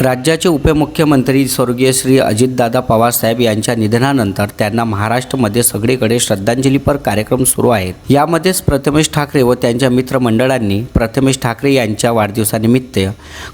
राज्याचे उपमुख्यमंत्री स्वर्गीय श्री अजितदादा पवारसाहेब यांच्या निधनानंतर त्यांना महाराष्ट्रामध्ये सगळीकडे श्रद्धांजलीपर कार्यक्रम सुरू आहेत. यामध्येच प्रथमेश ठाकरे व त्यांच्या मित्रमंडळांनी प्रथमेश ठाकरे यांच्या वाढदिवसानिमित्त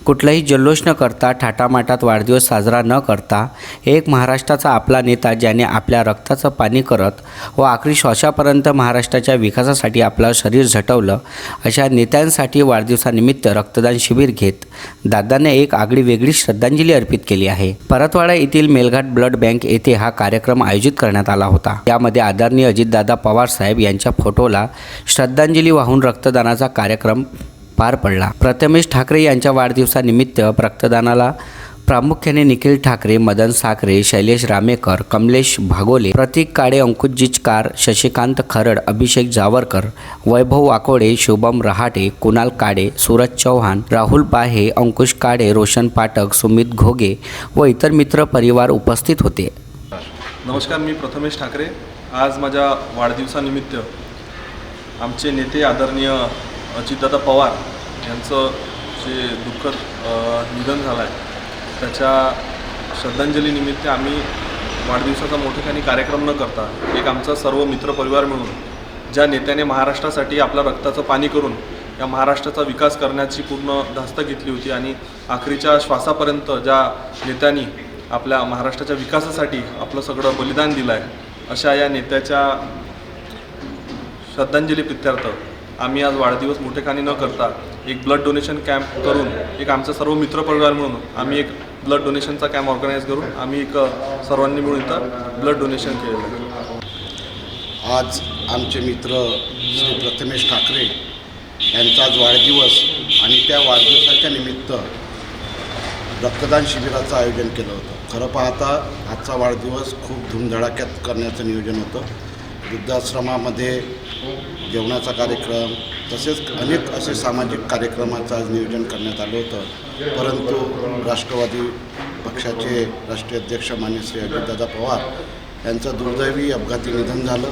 कुठलाही जल्लोष न करता थाटामाटात वाढदिवस साजरा न करता एक महाराष्ट्राचा आपला नेता ज्याने आपल्या रक्ताचं पाणी करत व आखरी श्वासापर्यंत महाराष्ट्राच्या विकासासाठी आपलं शरीर झटवलं अशा नेत्यांसाठी वाढदिवसानिमित्त रक्तदान शिबिर घेत दादाने एक आगळी वेगळी श्रद्धांजली अर्पित केली आहे. परतवाडा येथील मेलघाट ब्लड बँक येथे हा कार्यक्रम आयोजित करण्यात आला होता. यामध्ये आदरणीय अजितदादा पवार साहेब यांच्या फोटोला श्रद्धांजली वाहून रक्तदानाचा कार्यक्रम पार पडला. प्रथमेश ठाकरे यांच्या वाढदिवसानिमित्त रक्तदानाला प्रामुख्याने निखिल ठाकरे मदन साखरे शैलेश रामेकर कमलेश भागोले प्रतीक काळे अंकुश जिचकार शशिकांत खरड अभिषेक जावरकर वैभव वाकोडे शुभम रहाटे कुणाल काडे सूरज चौहान राहुल पाहे अंकुश काडे रोशन पाठक सुमित घोगे व इतर मित्र परिवार उपस्थित होते. नमस्कार मी प्रथमेश ठाकरे. आज माझ्या वाढदिवसानिमित्त आमचे नेते आदरणीय अजितदादा पवार यांचं जे दुःखद निधन झालं आहे त्याच्या श्रद्धांजलीनिमित्त आम्ही वाढदिवसाचा मोठेखानी कार्यक्रम न करता एक आमचा सर्व मित्रपरिवार मिळून ज्या नेत्याने महाराष्ट्रासाठी आपल्या रक्ताचं पाणी करून या महाराष्ट्राचा विकास करण्याची पूर्ण धास्त घेतली होती आणि आखरीच्या श्वासापर्यंत ज्या नेत्यांनी आपल्या महाराष्ट्राच्या विकासासाठी आपलं सगळं बलिदान दिलं आहे अशा या नेत्याच्या श्रद्धांजली प्रित्यर्थ आम्ही आज वाढदिवस मोठेखानी न करता एक ब्लड डोनेशन कॅम्प करून एक आमचा सर्व मित्रपरिवार मिळून आम्ही एक ब्लड डोनेशनचा कॅम्प ऑर्गनाईज करून आम्ही एक सर्वांनी मिळून इथं ब्लड डोनेशन केलेलं आज आमचे मित्र श्री प्रथमेश ठाकरे यांचा आज वाढदिवस आणि त्या वाढदिवसाच्या निमित्त रक्तदान शिबिराचं आयोजन केलं होतं. खरं पाहता आजचा वाढदिवस खूप धूमधडाक्यात करण्याचं नियोजन होतं. वृद्धाश्रमामध्ये जेवणाचा कार्यक्रम तसेच अनेक असे सामाजिक कार्यक्रमाचं आज नियोजन करण्यात आलं होतं. परंतु राष्ट्रवादी पक्षाचे राष्ट्रीय अध्यक्ष मान्य श्री अजितदादा पवार यांचं दुर्दैवी अपघाती निधन झालं.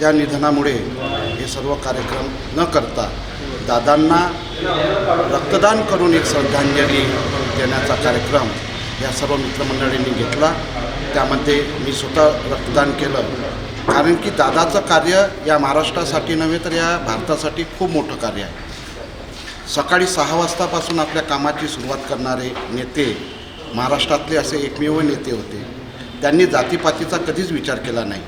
त्या निधनामुळे हे सर्व कार्यक्रम न करता दादांना रक्तदान करून एक श्रद्धांजली देण्याचा कार्यक्रम या सर्व मित्रमंडळींनी घेतला. त्यामध्ये मी स्वतः रक्तदान केलं. कारण की दादाचं कार्य या महाराष्ट्रासाठी नव्हे तर या भारतासाठी खूप मोठं कार्य आहे. सकाळी सहा वाजतापासून आपल्या कामाची सुरुवात करणारे नेते महाराष्ट्रातले असे एकमेव नेते होते. त्यांनी जातीपातीचा कधीच विचार केला नाही.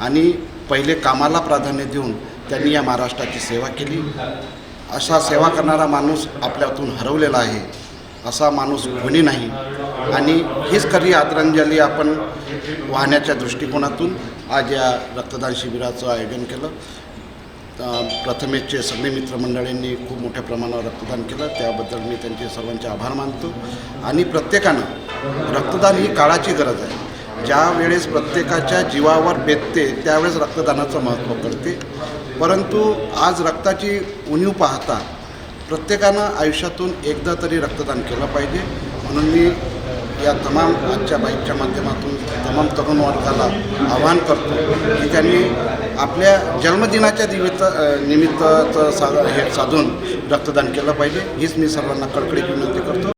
आणि पहिले कामाला प्राधान्य देऊन त्यांनी या महाराष्ट्राची सेवा केली. असा सेवा करणारा माणूस आपल्यातून हरवलेला आहे असा माणूस कोणी नाही. आणि हीच खरी आदरांजली आपण वाहण्याच्या दृष्टिकोनातून आज या रक्तदान शिबिराचं आयोजन केलं. प्रथमेचे सगळे मित्रमंडळींनी खूप मोठ्या प्रमाणावर रक्तदान केलं. त्याबद्दल मी त्यांचे सर्वांचे आभार मानतो. आणि प्रत्येकानं रक्तदान ही काळाची गरज आहे. ज्या वेळेस प्रत्येकाच्या जीवावर बेतते त्यावेळेस रक्तदानाचं महत्त्व कळते. परंतु आज रक्ताची उणीव पाहता प्रत्येकानं आयुष्यातून एकदा तरी रक्तदान केलं पाहिजे. म्हणून मी या तमाम आजच्या बाईकच्या माध्यमातून तमाम तरुण वर्गाला आवाहन करतो की त्यांनी आपल्या जन्मदिनाच्या निमित्त निमित्ताचं सा हे साधून रक्तदान केलं पाहिजे. हीच मी सर्वांना कडकडीत विनंती करतो.